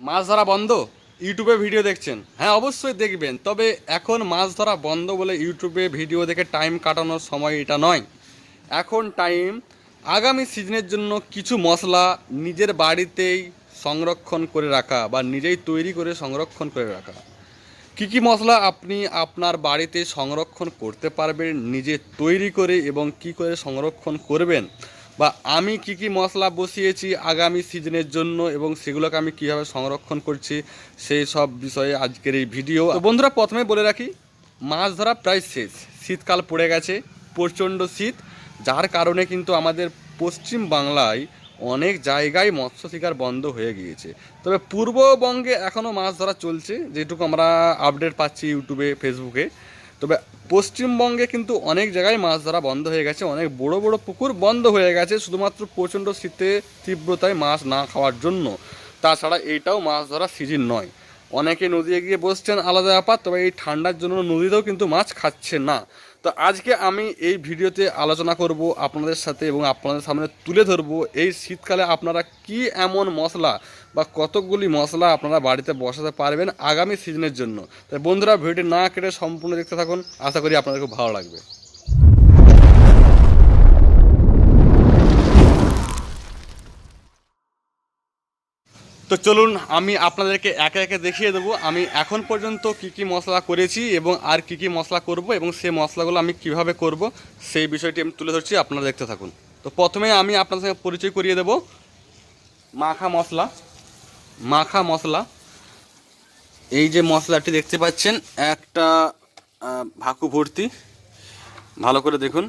মাছ ধরা বন্ধ? ইউটিউবে ভিডিও দেখছেন? হ্যাঁ অবশ্যই দেখবেন। তবে এখন মাছ ধরা বন্ধ বলে ইউটিউবে ভিডিও দেখে টাইম কাটানোর সময় এটা নয়। এখন টাইম, আগামী সিজনের জন্য কিছু মশলা নিজের বাড়িতেই সংরক্ষণ করে রাখা বা নিজেই তৈরি করে সংরক্ষণ করে রাখা। কী কী মশলা আপনি আপনার বাড়িতে সংরক্ষণ করতে পারবেন, নিজে তৈরি করে এবং কি করে সংরক্ষণ করবেন বা আমি কি কি মশলা বসিয়েছি আগামী সিজনের জন্য এবং সেগুলোকে আমি কীভাবে সংরক্ষণ করছি, সেই সব বিষয়ে আজকের এই ভিডিও। বন্ধুরা, প্রথমে বলে রাখি, মাছ ধরা প্রায় শেষ। শীতকাল পড়ে গেছে, প্রচণ্ড শীত, যার কারণে কিন্তু আমাদের পশ্চিম বাংলায় অনেক জায়গায় মৎস্য শিকার বন্ধ হয়ে গিয়েছে। তবে পূর্ববঙ্গে এখনও মাছ ধরা চলছে, যেটুকু আমরা আপডেট পাচ্ছি ইউটিউবে ফেসবুকে তবে পশ্চিমবঙ্গে কিন্তু অনেক জায়গায় মাছ ধরা বন্ধ হয়ে গেছে, অনেক বড় বড় পুকুর বন্ধ হয়ে গেছে শুধুমাত্র প্রচণ্ড শীতে তীব্রতায় মাছ না খাওয়ার জন্য। তাছাড়া এইটাও মাছ ধরা সিজন নয়। অনেকে নদীতে গিয়ে বসছেন, আলাদা ব্যাপার, তবে এই ঠান্ডার জন্য নদীতেও কিন্তু মাছ খাচ্ছে না। তো আজকে আমি এই ভিডিওতে আলোচনা করব আপনাদের সাথে এবং আপনাদের সামনে তুলে ধরবো এই শীতকালে আপনারা কি এমন মশলা বা কতকগুলি মশলা আপনারা বাড়িতে বসাতে পারবেন আগামী সিজনের জন্য। তাই বন্ধুরা, ভিডিওটি না কেটে সম্পূর্ণ দেখতে থাকুন। আশা করি আপনাদের খুব ভালো লাগবে। তো চলুন, আমি আপনাদেরকে একে একে দেখিয়ে দেবো। আমি এখন পর্যন্ত কি কি মশলা করেছি এবং আর কি কি মশলা করব এবং সেই মশলাগুলো আমি কীভাবে করব, সেই বিষয়টি আমি তুলে ধরছি, আপনারা দেখতে থাকুন। তো প্রথমে আমি আপনাদের সঙ্গে পরিচয় করিয়ে দেব। মাখা মশলা মাখা মশলা। এই যে মশলাটি দেখতে পাচ্ছেন, একটা ভাকু ভর্তি। ভালো করে দেখুন।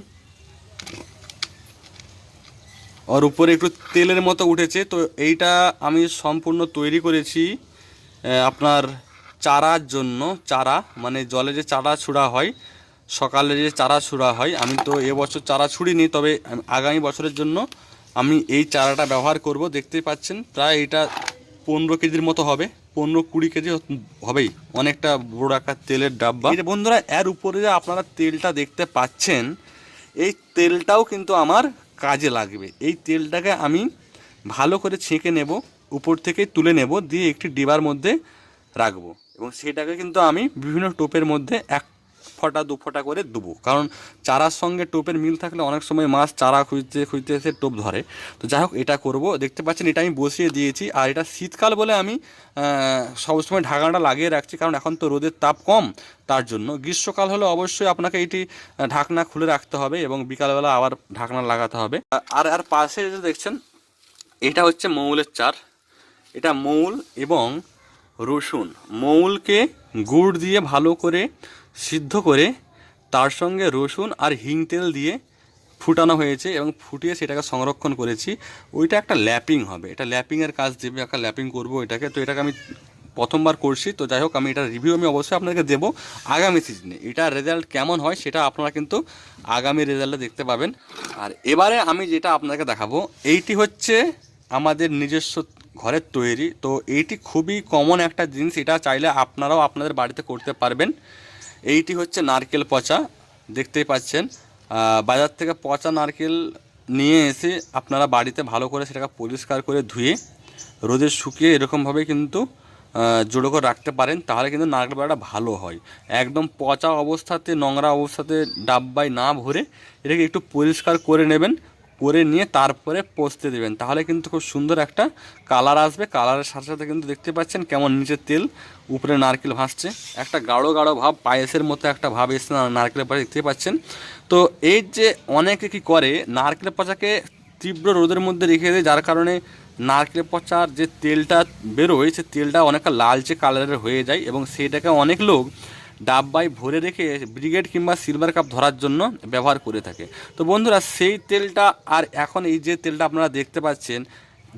ওর উপরে একটু তেলের মতো উঠেছে, তো এইটা আমি সম্পূর্ণ তৈরি করেছি আপনার চারার জন্য, চারা মানে জলে যে চারা ছুড়া হয়, সকালে যে চারা ছুড়া হয়, আমি তো এবছর চারা ছুড়িনি, তবে আগামী বছরের জন্য আমি এই চারাটা ব্যবহার করব, দেখতেই পাচ্ছেন, প্রায় এটা পনেরো কেজির মতো হবে, পনেরো কুড়ি কেজি হবেই, অনেকটা বড় একটা তেলের ডাব্বা। এই বন্ধুরা, এর উপরে যে আপনারা তেলটা দেখতে পাচ্ছেন, এই তেলটাও কিন্তু আমার কাজে লাগবে। এই তেলটাকে আমি ভালো করে ছেঁকে নেব, উপর থেকে তুলে নেব, দিয়ে একটি ডিবার মধ্যে রাখব। এবং সেটাকে কিন্তু আমি বিভিন্ন টোপের মধ্যে এক ফোঁটা, দু ফোঁটা করে দেবো। কারণ চারার সঙ্গে টোপের মিল থাকলে অনেক সময় মাছ চারা খুঁজতে খুঁজতে এসে টোপ ধরে। তো যাই হোক, এটা করব। দেখতে পাচ্ছেন, এটা আমি বসিয়ে দিয়েছি। আর এটা শীতকাল বলে আমি সবসময় ঢাকনাটা লাগিয়ে রাখছি। কারণ এখন তো রোদের তাপ কম তার জন্য। গ্রীষ্মকাল হলে অবশ্যই আপনাকে এটি ঢাকনা খুলে রাখতে হবে এবং বিকালবেলা আবার ঢাকনা লাগাতে হবে। আর আর পাশে যে দেখছেন, এটা হচ্ছে মৌলের চার। এটা মৌল এবং রসুন। মৌলকে গুড় দিয়ে ভালো করে সিদ্ধ করে তার সঙ্গে রসুন আর হিং তেল দিয়ে ফুটানো হয়েছে এবং ফুটিয়ে সেটাকে সংরক্ষণ করেছি। ওইটা একটা ল্যাপিং হবে। এটা ল্যাপিংয়ের কাজ দেবে একটা ল্যাপিং করব এটাকে। তো এটাকে আমি প্রথমবার করছি। তো যাই হোক, আমি এটা রিভিউ আমি অবশ্যই আপনাকে দেবো আগামী সিজনে এটার রেজাল্ট কেমন হয় সেটা আপনারা কিন্তু আগামী রেজাল্টে দেখতে পাবেন। আর এবারে আমি যেটা আপনাকে দেখাবো, এইটি হচ্ছে আমাদের নিজস্ব ঘরের তৈরি। তো এইটি খুবই কমন একটা জিনিস। এটা চাইলে আপনারাও আপনাদের বাড়িতে করতে পারবেন। এইটি হচ্ছে নারকেল পচা, দেখতেই পাচ্ছেন। বাজার থেকে পচা নারকেল নিয়ে এসে আপনারা বাড়িতে ভালো করে সেটাকে পরিষ্কার করে ধুয়ে, রোদে শুকিয়ে এরকমভাবে কিন্তু জোড়ো করে রাখতে পারেন, তাহলে কিন্তু নারকেল পাড়াটা ভালো হয়। একদম পচা অবস্থাতে, নোংরা অবস্থাতে ডাব্বায় না ভরে এটাকে একটু পরিষ্কার করে নেবেন করে নিয়ে তারপরে পোস্তে দেবেন। তাহলে কিন্তু খুব সুন্দর একটা কালার আসবে। কালারের সাথে সাথে কিন্তু দেখতে পাচ্ছেন কেমন নিচে তেল, উপরে নারকেল ভাসছে। একটা গাঢ় গাঢ় ভাব, পায়েসের মতো একটা ভাব এসছে নারকেলের পাশে দেখতে পাচ্ছেন। তো এই যে অনেকে কি করে, নারকেলের পচাকে তীব্র রোদের মধ্যে রেখে দেয়, যার কারণে নারকেল পচার যে তেলটা বেরোয়, সে তেলটা অনেকটা লালচে কালারের হয়ে যায় এবং সেটাকে অনেক লোক ডাব্বায় ভরে রেখে ব্রিগেড কিংবা সিলভার কাপ ধরার জন্য ব্যবহার করে থাকে। তো বন্ধুরা, সেই তেলটা আর এখন এই যে তেলটা আপনারা দেখতে পাচ্ছেন,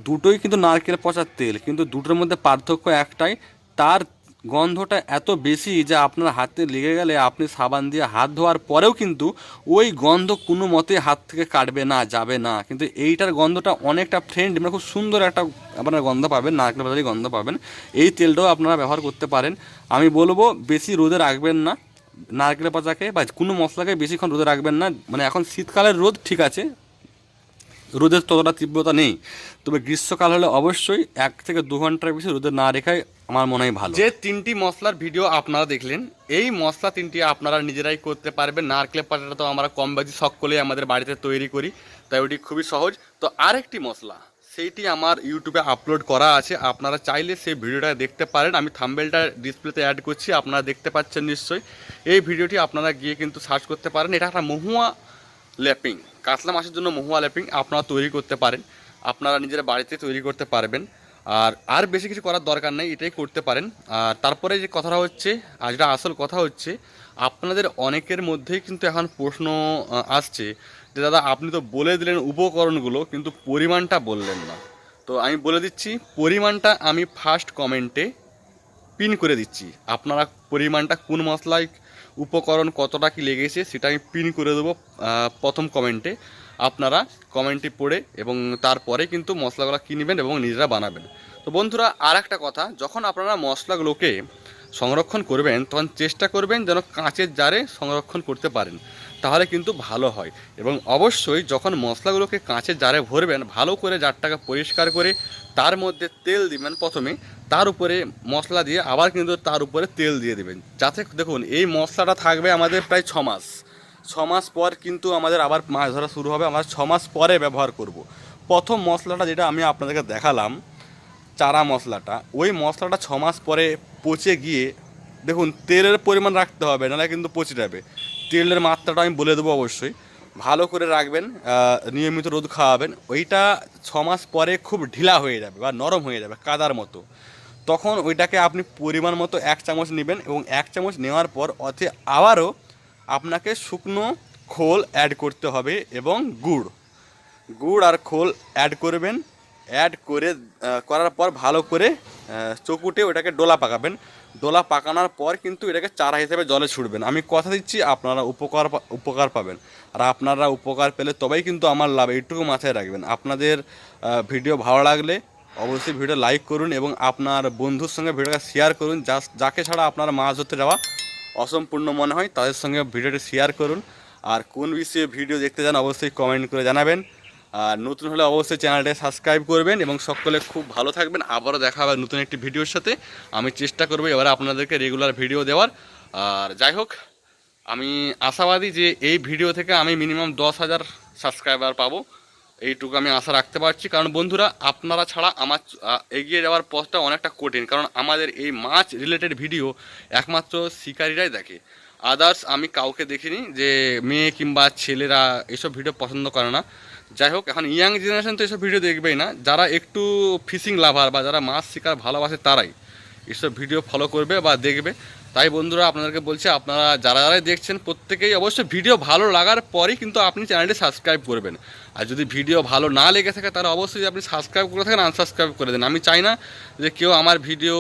দুটোই কিন্তু নারকেল পচার তেল, কিন্তু দুটোর মধ্যে পার্থক্য একটাই, তার গন্ধটা এত বেশি যে আপনার হাতে লেগে গেলে আপনি সাবান দিয়ে হাত ধোয়ার পরেও কিন্তু ওই গন্ধ কোনো মতে হাত থেকে কাটবে না, যাবে না। কিন্তু এইটার গন্ধটা অনেকটা ফ্রেন্ড মানে খুব সুন্দর একটা আপনারা গন্ধ পাবেন, নারকেল পাতারই গন্ধ পাবেন। এই তেলটাও আপনারা ব্যবহার করতে পারেন। আমি বলব, বেশি রোদে রাখবেন না। নারকেল পাতাকে বা কোনো মশলাকে বেশিক্ষণ রোদে রাখবেন না। মানে এখন শীতকালের রোদ, ঠিক আছে। রোদের ততটা তীব্রতা নেই। তবে গ্রীষ্মকাল হলে অবশ্যই এক থেকে দু ঘণ্টার বেশি রোদে না রেখাই আমার মনে হয় ভালো। যে তিনটি মশলার ভিডিও আপনারা দেখলেন, এই মশলা তিনটি আপনারা নিজেরাই করতে পারবেন। নারকেলের পাটাটা তো আমরা কম বেশি সকলেই আমাদের বাড়িতে তৈরি করি, তাই ওটি খুবই সহজ। তো আরেকটি মশলা, সেইটি আমার ইউটিউবে আপলোড করা আছে। আপনারা চাইলে সেই ভিডিওটা দেখতে পারেন। আমি থাম্বেলটা ডিসপ্লেতে অ্যাড করছি, আপনারা দেখতে পাচ্ছেন নিশ্চয়ই। এই ভিডিওটি আপনারা গিয়ে কিন্তু সার্চ করতে পারেন। এটা একটা মহুয়া ল্যাপিং কাতলা মাছের জন্য মহুয়া ল্যাপিং আপনারা তৈরি করতে পারেন। আপনারা নিজেরা বাড়িতে তৈরি করতে পারবেন। আর আর বেশি কিছু করার দরকার নেই, এটাই করতে পারেন। আর তারপরে যে কথাটা হচ্ছে, আর যেটা আসল কথা হচ্ছে, আপনাদের অনেকের মধ্যেই কিন্তু এখন প্রশ্ন আসছে যে, দাদা, আপনি তো বলে দিলেন উপকরণগুলো, কিন্তু পরিমাণটা বললেন না। তো আমি বলে দিচ্ছি, পরিমাণটা আমি ফার্স্ট কমেন্টে পিন করে দিচ্ছি। আপনারা পরিমাণটা কোন মশলায়, উপকরণ কতটা কি লেগেছে, সেটা আমি পিন করে দেবো প্রথম কমেন্টে আপনারা কমেন্টটি পড়ে এবং তারপরে কিন্তু মশলাগুলো কিনবেন এবং নিজেরা বানাবেন। তো বন্ধুরা আর একটা কথা, যখন আপনারা মশলাগুলোকে সংরক্ষণ করবেন, তখন চেষ্টা করবেন যেন কাঁচের জারে সংরক্ষণ করতে পারেন, তাহলে কিন্তু ভালো হয়। এবং অবশ্যই যখন মশলাগুলোকে কাঁচের জারে ভরবেন, ভালো করে জারটাকে পরিষ্কার করে তার মধ্যে তেল দিবেন প্রথমে, তার উপরে মশলা দিয়ে আবার কিন্তু তার উপরে তেল দিয়ে দিবেন। যাতে দেখুন, এই মশলাটা থাকবে আমাদের প্রায় ছ মাস। ছ মাস পর কিন্তু আমাদের আবার মাছ ধরা শুরু হবে। আমরা ছ মাস পরে ব্যবহার করব। প্রথম মশলাটা যেটা আমি আপনাদেরকে দেখালাম, চারা মশলাটা, ওই মশলাটা ছ মাস পরে পচে গিয়ে, দেখুন, তেলের পরিমাণ রাখতে হবে, নাহলে কিন্তু পচে যাবে। তেলের মাত্রাটা আমি বলে দেবো অবশ্যই। ভালো করে রাখবেন নিয়মিত রোদ খাওয়াবেন। ওইটা ছ মাস পরে খুব ঢিলা হয়ে যাবে বা নরম হয়ে যাবে, কাদার মতো। তখন ওইটাকে আপনি পরিমাণ মতো এক চামচ নেবেন এবং এক চামচ নেওয়ার পর অথে আবারও আপনাকে শুকনো খোল অ্যাড করতে হবে এবং গুড়। গুড় আর খোল অ্যাড করবেন। অ্যাড করে করার পর ভালো করে চকুটে ওটাকে ডোলা পাকাবেন। ডোলা পাকানোর পর কিন্তু এটাকে চারা হিসেবে জলে ছুটবেন আমি কথা দিচ্ছি, আপনারা উপকার উপকার পাবেন। আর আপনারা উপকার পেলে তবেই কিন্তু আমার লাভ, এইটুকু মাথায় রাখবেন। আপনাদের ভিডিও ভালো লাগলে অবশ্যই ভিডিও লাইক করুন এবং আপনার বন্ধুর সঙ্গে ভিডিওটা শেয়ার করুন। যা, যাকে ছাড়া আপনার মাছ ধরতে যাওয়া অসম্পূর্ণ মনে হয়, তাদের সঙ্গে ভিডিওটি শেয়ার করুন। আর কোন বিষয়ে ভিডিও দেখতে চান, অবশ্যই কমেন্ট করে জানাবেন। আর নতুন হলে অবশ্যই চ্যানেলটা সাবস্ক্রাইব করবেন এবং সকলে খুব ভালো থাকবেন। আবারও দেখা হবে নতুন একটি ভিডিওর সাথে। আমি চেষ্টা করব এবারে আপনাদেরকে রেগুলার ভিডিও দেওয়ার। আর যাই হোক, আমি আশাবাদী যে এই ভিডিও থেকে আমি মিনিমাম দশ হাজার সাবস্ক্রাইবার পাবো। এইটুকু আমি আশা রাখতে পারছি। কারণ বন্ধুরা, আপনারা ছাড়া আমার এগিয়ে যাওয়ার পথটা অনেকটা কঠিন। কারণ আমাদের এই মাছ রিলেটেড ভিডিও একমাত্র শিকারীরাই দেখে। আদার্স আমি কাউকে দেখিনি যে মেয়ে কিংবা ছেলেরা এসব ভিডিও পছন্দ করে না। যাই হোক, এখন ইয়াং জেনারেশন তো এসব ভিডিও দেখবেই না। যারা একটু ফিশিং লাভার বা যারা মাছ শিকার ভালোবাসে তারাই এসব ভিডিও ফলো করবে বা দেখবে। তাই বন্ধুরা আপনাদেরকে বলছি, আপনারা যারা যারাই দেখছেন, প্রত্যেকেই অবশ্যই ভিডিও ভালো লাগার পরেই কিন্তু আপনি চ্যানেলটি সাবস্ক্রাইব করবেন। আর যদি ভিডিও ভালো না লেগে থাকে, তাহলে অবশ্যই আপনি সাবস্ক্রাইব করে থাকেন আনসাবস্ক্রাইব করে দেন। আমি চাই না যে কেউ আমার ভিডিও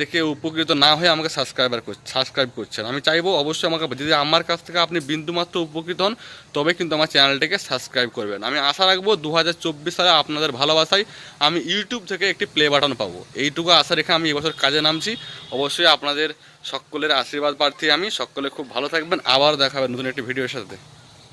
দেখে উপকৃত না হয়ে আমাকে সাবস্ক্রাইবার সাবস্ক্রাইব করছেন আমি চাইব অবশ্যই আমাকে যদি আমার কাছ থেকে আপনি বিন্দুমাত্র উপকৃত হন, তবে কিন্তু আমার চ্যানেলটিকে সাবস্ক্রাইব করবেন। আমি আশা রাখব দু হাজার চব্বিশ সালে আপনাদের ভালোবাসায় আমি ইউটিউব থেকে একটি প্লে বাটন পাবো। এইটুকু আশা রেখে আমি এবছর কাজে নামছি। অবশ্যই আপনাদের সকলের আশীর্বাদ প্রার্থী আমি। সকলে খুব ভালো থাকবেন। আবার দেখাবেন নতুন একটি ভিডিওর সাথে।